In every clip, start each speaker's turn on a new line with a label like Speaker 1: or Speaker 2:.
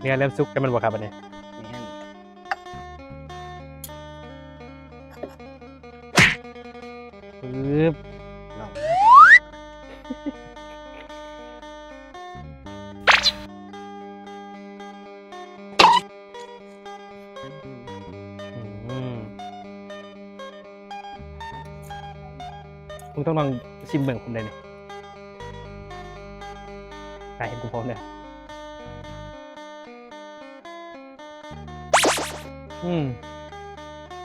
Speaker 1: เนื้อเริ่มสุกกันมันบ่ครับอันนี้
Speaker 2: นี่แห้ง
Speaker 1: ปึ๊บ
Speaker 2: ลอง
Speaker 1: อืมมึงต้องลองชิมเบิ่งผมเลยเนี่ยกายเห็นกูพร้อมเลย อืม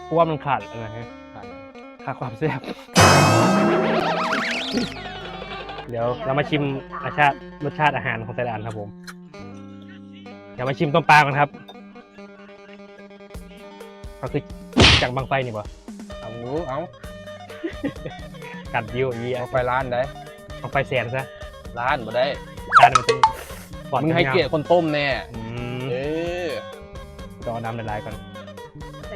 Speaker 1: กูว่ามันขาดอะไรฮะ
Speaker 2: ผ่าน
Speaker 1: ขาดความแซ่บ เดี๋ยวเรามาชิมรสชาติรสชาติอาหารของแต่ละอันครับผม เดี๋ยวมาชิมต้มปลากันครับก็คือจากบางไฟนี่บ่
Speaker 2: เอารู้เอา
Speaker 1: กัดยิ้วอย่างเงี้ย
Speaker 2: เอาไปร้านได้
Speaker 1: บางไฟแสนซะ
Speaker 2: ร้านบ่ได้
Speaker 1: จานมันจะปอด
Speaker 2: มึงให้เกียรติคนต้มแน่
Speaker 1: อืม
Speaker 2: เออ
Speaker 1: จะเอาน้ำละลายก่อน
Speaker 3: ใส่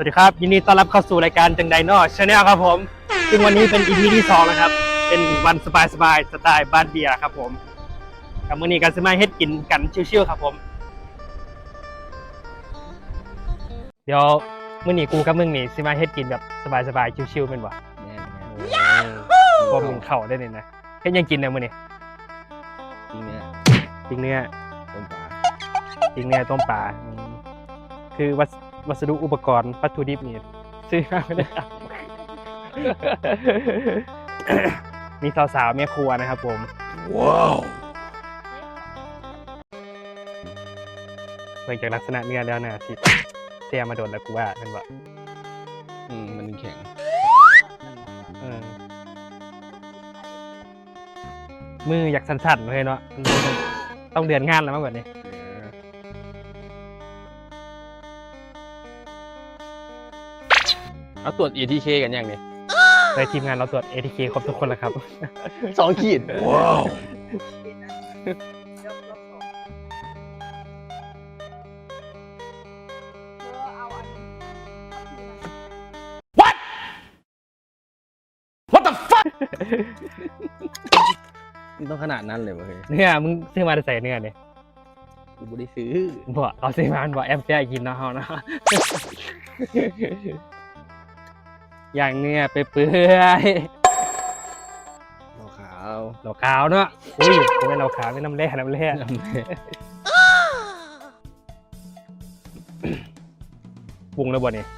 Speaker 1: สวัสดีครับยินดีต้อนรับเข้าสู่รายการจังไดโนชาแนลครับผม ซึ่งวันนี้เป็น EP ที่สองนะครับ เป็นวันสบายสบายๆสไตล์บ้านเบียร์ครับผมกับมื้อนี้กันสมาเฮ็ดกินกันชิวๆครับผม เดี๋ยวมื้อนี้กูกับมึงนี่สิมาเฮ็ดกินแบบสบายๆชิวๆเป็นบ่
Speaker 2: แน่น
Speaker 1: พอมึงเข้าได้นี่นะเฮ็ดหยังกินเนี่ยมื้อนี้
Speaker 2: จริงเนี่ย
Speaker 1: ปิ้งเนื้อ
Speaker 2: ต้มปลา
Speaker 1: ปิ้งเนื้อต้มปลาอืมคือวัส วัสดุอุปกรณ์วัตถุดิบนี่ซื้อมาไม่ได้ครับมีสาวๆแม่ครัวนะครับผม ว้าวเนื่องจากลักษณะเนื้อแล้วนะสิเสียมาโดนแล้วกูว่าเป็นว่า
Speaker 2: อืมมันแข็ง
Speaker 1: เออมืออยากสั่นๆเลยเนาะต้องเดือนงานแล้วมั้งแบบนี้
Speaker 2: เออเอาตรวจ ATK กันยังเนี่ย
Speaker 1: โดยทีมงานเราตรวจ ATK ครบทุกคนแล้วครับ
Speaker 2: สองขีด
Speaker 3: ๆเป็นอันยกรอบสองเพื่อเอาอันนี้
Speaker 2: นี่ต้องขนาดนั้นเลยวะเฮ้ย
Speaker 1: เนื้อมึงซื้อมาจะใส่เนื้อเนี่ย
Speaker 2: กูไม่ได้ซื้อ
Speaker 1: บอกเอาซื้อมามันบอกแอมแฟกินเนาะเฮาเนาะ อย่างเนื้อไปเปื่อย
Speaker 2: เราขาว
Speaker 1: ๆเราขาวเนาะอุ้ยไม่เราขาวไม่น้ำแร่น้ำแร่ ปรุงแล้วบ่เนี่ย
Speaker 2: เรีย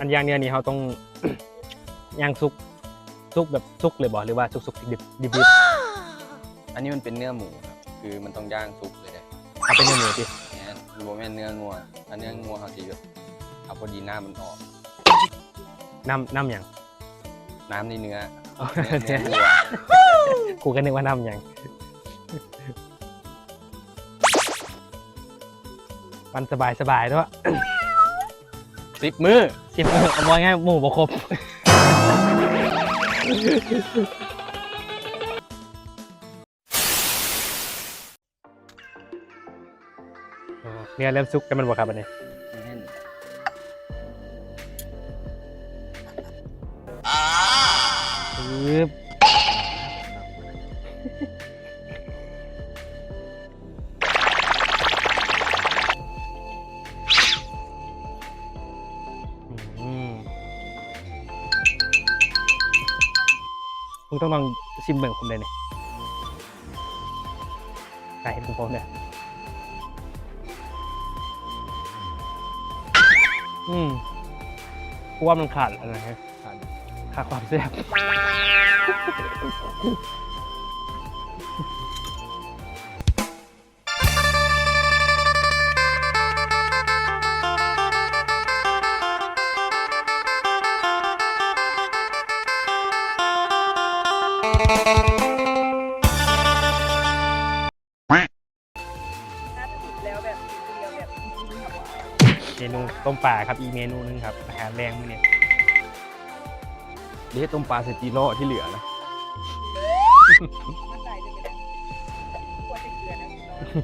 Speaker 2: อั
Speaker 1: นย่างเนื้อนี่เขาต้อง ย่างซุกซุกแบบซุกเลยบ่หรือว่าซุกซุกดิบดิบดิบ
Speaker 2: อันนี้มันเป็นเนื้อหมูครับ คือมันต้องย่างสุกเลยนะ
Speaker 1: เอาเป็นเนื้อหมูดิ
Speaker 2: เนี่ยโมแม่นเนื้องัวอันเนื้องัวเขาจะแบบเอาพอดีน้ำมันออก
Speaker 1: น้ำน้ำอย่าง
Speaker 2: น้ำในเนื้อ
Speaker 1: อ๋อ
Speaker 2: เนื้อเนื้อวัว
Speaker 1: กูก็นึกว่าน้ำอย่างวันสบายสบายๆด้วย
Speaker 2: สิบมือ
Speaker 1: สิบโมงเอาไว้ง่ายหมู่บครบอ๋อเนี่ยเริ่มซุกกันมันบ่ครับอันนี้
Speaker 2: แม่น
Speaker 1: ปึ๊บ ต้องลองชิมเบิ่งผมเลยเนี่ยไก่ของผมเนี่ยอืมว่ามันขาดอะไรฮะ
Speaker 2: ผ่าด
Speaker 1: ขาดความแซ่บ
Speaker 3: นูต้
Speaker 1: มปลาครับอีกเมนูหนึงครับอาหารแรงมื้อนี้
Speaker 2: เดี๋ยวต้มปลาเซติโร่ที่เหลือนะ
Speaker 3: มั่นใจเลยกันควรจะเกลือนะพี่น้อง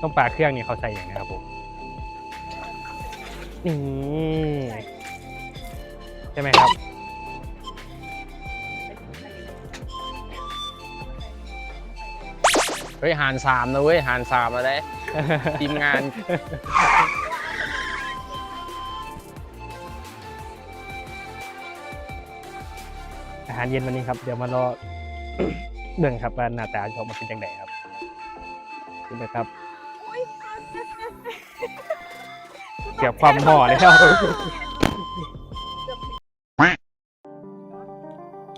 Speaker 1: ต้มปลาเครื่องนี่เขาใส่อย่างนะครับผมนี่ใช่ไหมครับ
Speaker 2: เฮ้ยหารสามนะเว้ยหารสามมาได้ ทีมงาน
Speaker 1: อาหารเย็นวันนี้ครับ เดี๋ยวมารอเบิ่งครับว่าหน้าตาจะออกมาเป็นจังไงครับดูไหมครับเกี่ยวความห่อเลยครับ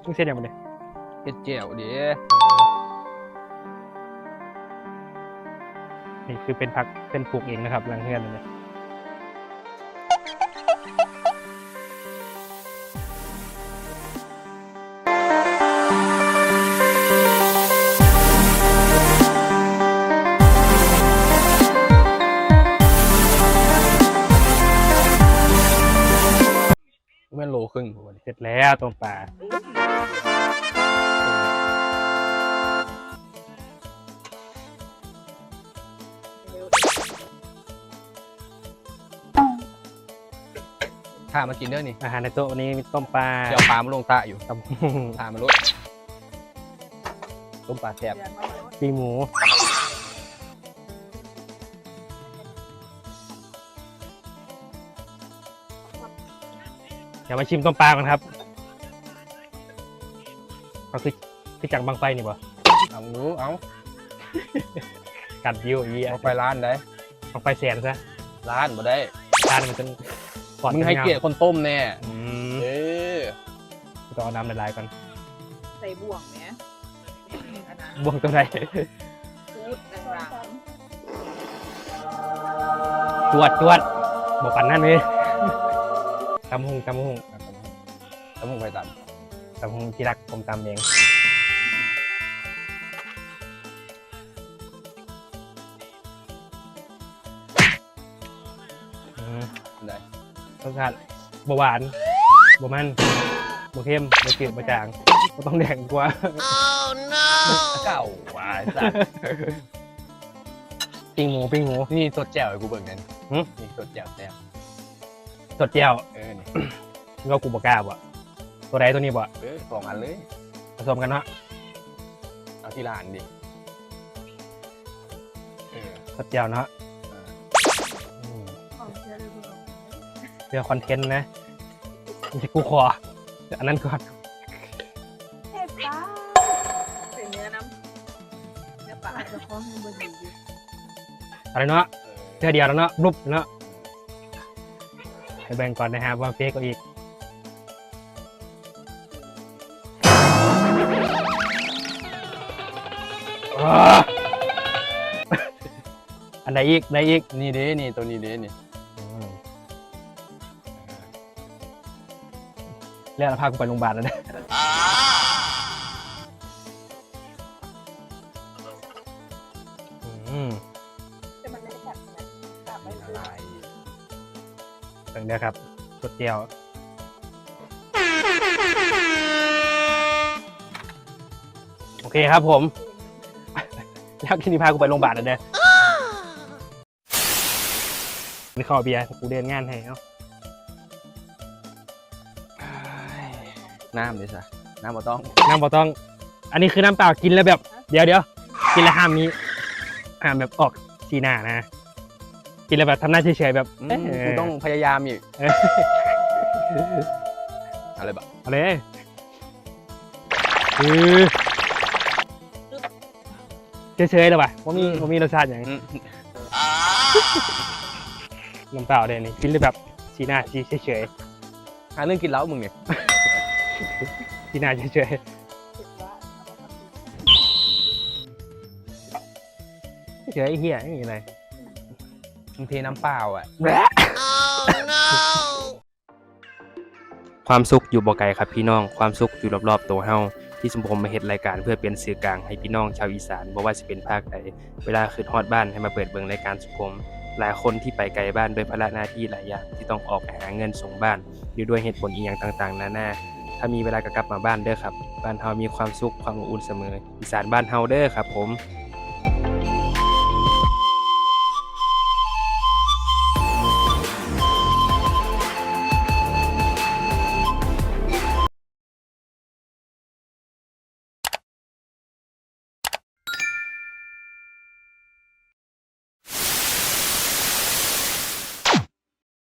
Speaker 1: มึงเส้นยังไงเนี่ย
Speaker 2: เฮ็ดเจียวเดี๋ยว
Speaker 1: นี่คือเป็นผักเป็นปลูกเองนะครับหลังเฮือนเลย
Speaker 2: แม่นโลครึ่งพอดี
Speaker 1: เสร็จแล้วต้มปลา
Speaker 2: ข้ามากินเด้อนี่
Speaker 1: อาหารในโต๊ะวันนี้มีต้มปลา
Speaker 2: เดี๋ยวปลามาลงตาอยู่
Speaker 1: กับ
Speaker 2: ตามมาลุดต้มปลาแซ่บ
Speaker 3: เดือนมาแล้ว
Speaker 1: ปีหมูเดี๋ยวมาชิมต้มปลากันครับเขาคือคือจังบางไฟนี่บ่
Speaker 2: เอารู้เอา
Speaker 1: กัดยิวอี
Speaker 2: เอาไปร้านได้
Speaker 1: บางไฟแสนซะ
Speaker 2: ร้านบ่ได้
Speaker 1: จานมันจนป อด
Speaker 2: มึงให้
Speaker 1: จะ
Speaker 2: เกียรติคนต้มแน่
Speaker 1: อืม
Speaker 2: เออ
Speaker 1: ต้องเอาน้ำละลายก่อน
Speaker 3: ใส่บ่วงไหมอันนั้น
Speaker 1: บ่วงตัวใด
Speaker 3: พูดต่าง
Speaker 1: จวดจวดบอกปันนั่นเลยตำหงตำหง
Speaker 2: แล้วมึงไปตัด
Speaker 1: ตำหงที่รักผมตำเองอืม
Speaker 2: ได้
Speaker 1: รสชาติบหวานบมันบเค็มบจืดบจางบ่ต้องแดงกว่า
Speaker 2: เก่าว่ะไอ้สัส
Speaker 1: ปิ้งหมูปิ้งหมู
Speaker 2: นี่สดแจ่วให้กูเบิ่งนั่น
Speaker 1: หึ
Speaker 2: นี่สดแจ่วแซ่บ
Speaker 1: สดเจียว
Speaker 2: เออนี่
Speaker 1: ก็กูบกล้าบ่ตัวใดตัวนี้บ่
Speaker 2: เออสองอันเลย
Speaker 1: ผสมกันเนาะ
Speaker 2: เอาที่ร้านดิเออ
Speaker 1: สดเจียวเนาะ
Speaker 3: เพื่อ
Speaker 1: คอนเทนต์นะไม่ใช่กูขออันนั้นก่อน
Speaker 3: เทพป้าใส่เนื้อน้ำเนื้อปลาจะคล้องให้บนอยู่
Speaker 1: อะไรเนาะ
Speaker 2: เอ
Speaker 1: เทื่อเดียวแล้วเนาะรูปเนาะให้แบ่งก่อนนะฮะว่าเฟกเอาอีกอ้าอันอีกใดอีก
Speaker 2: นี่เด้นี่ตัวนี้เด้นี่
Speaker 1: เรียกแล้วพากูไปโรงพยาบาลแล้วนะอืม
Speaker 3: แต่มันไม่ได้กัดนะกัดไม่
Speaker 2: อะ
Speaker 3: คือ
Speaker 2: ไร
Speaker 1: ถึงเนี้ยครับสดเดียวโอเคครับผมแล้วที่นี้พากูไปโรงพยาบาลแล้วเด้อนี่ข้าวเบียร์กูเดินงานให้เอ้า
Speaker 2: น้ำดิสะน้ำบ่ต้อง
Speaker 1: น้ำบ่ต้อง อันนี้คือน้ำเปล่ากินแล้วแบบ เดี๋ยวเดี๋ยวกินแล้วห้ามมีห้ามแบบออกสีหน้านะ กินแล้วแบบทำหน้าเฉยๆแบบ
Speaker 2: อืม
Speaker 1: เอ๊ะ
Speaker 2: กูต้องพยายามอีก
Speaker 1: เออ
Speaker 2: อะไรบะ
Speaker 1: เอาเลยคือเฉยๆเลยว่ะว่ามีว่ามีรสชาติอย่าง
Speaker 2: อืม
Speaker 1: น้ำเปล่าเดี๋ยวนี้กินเลยแบบสีหน้าสีเฉย
Speaker 2: หาเรื่องกินเหล้ามึงเนี่ย
Speaker 1: ๆสีหน้าเฉย
Speaker 3: คิดว่าเอามาทำ
Speaker 1: ๆเฉยเหี้ยไม่มีอะไร
Speaker 2: มึงเทน้ำเปล่าอะ
Speaker 1: ความสุขอยู่บ่ไกลครับพี่น้อง ความสุขอยู่รอบๆตัวเฮาที่สมผมมาเฮ็ดรายการเพื่อเป็นสื่อกลางให้พี่น้องชาวอีสานบ่ว่าสิเป็นภาคใดเวลาขึ้นฮอดบ้านให้มาเปิดเบิ่งรายการสุผมหลายคนที่ไปไกลบ้านด้วยภาระหน้าที่หลายอย่างที่ต้องออกไปหาเงินส่งบ้านหรือด้วยเหตุผลอีหยังต่างๆนานา ถ้ามีเวลาก็กลับมาบ้านเด้อครับ บ้านเฮามีความสุขความอบอุ่นเสมออีสานบ้านเฮาเด้อครับ ผม